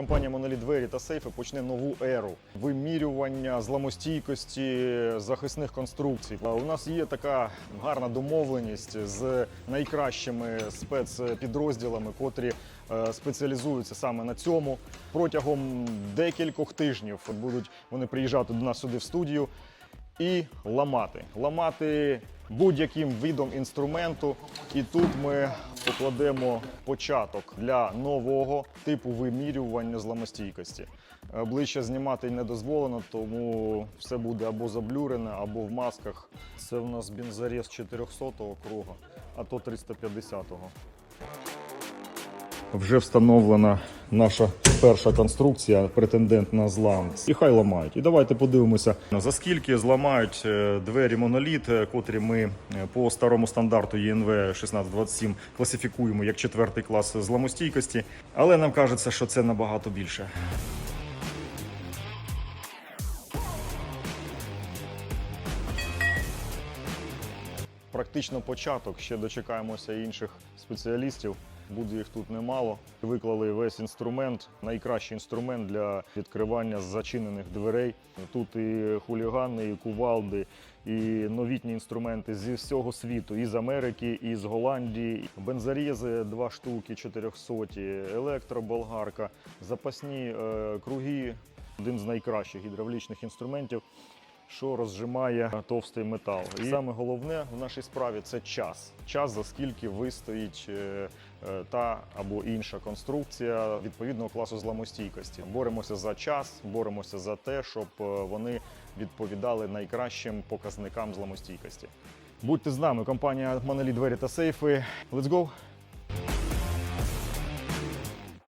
Компанія Моноліт Двері та Сейфи почне нову еру вимірювання зламостійкості захисних конструкцій. У нас є така гарна домовленість з найкращими спецпідрозділами, котрі е, спеціалізуються саме на цьому. Протягом декількох тижнів будуть вони приїжджати до нас сюди в студію і ламати. Ламати будь-яким видом інструменту. І тут ми покладемо початок для нового типу вимірювання зламостійкості. Обличчя знімати не дозволено, тому все буде або заблюрене, або в масках. Це в нас бензорез 400-го круга, а то 350-го. Вже встановлена наша перша конструкція, претендент на злам. І хай ламають. І давайте подивимося, за скільки зламають е, двері моноліт, е, котрі ми е, по старому стандарту ЄНВ 1627 класифікуємо як четвертий клас зламостійкості. Але нам кажеться, що це набагато більше. Практично початок. Ще дочекаємося інших спеціалістів. Буде їх тут немало. Виклали весь інструмент, найкращий інструмент для відкривання зачинених дверей. Тут і хулігани, і кувалди, і новітні інструменти зі всього світу, і з Америки, і з Голландії. Бензорізи два штуки, 400, електроболгарка, запасні е, круги. Один з найкращих гідравлічних інструментів що розжимає товстий метал. І саме головне в нашій справі це час. Час, за скільки вистоїть е, е, та або інша конструкція відповідного класу зламостійкості. Боремося за час, боремося за те, щоб е, вони відповідали найкращим показникам зламостійкості. Будьте з нами, компанія Моноліт Двері та Сейфи. Let's go!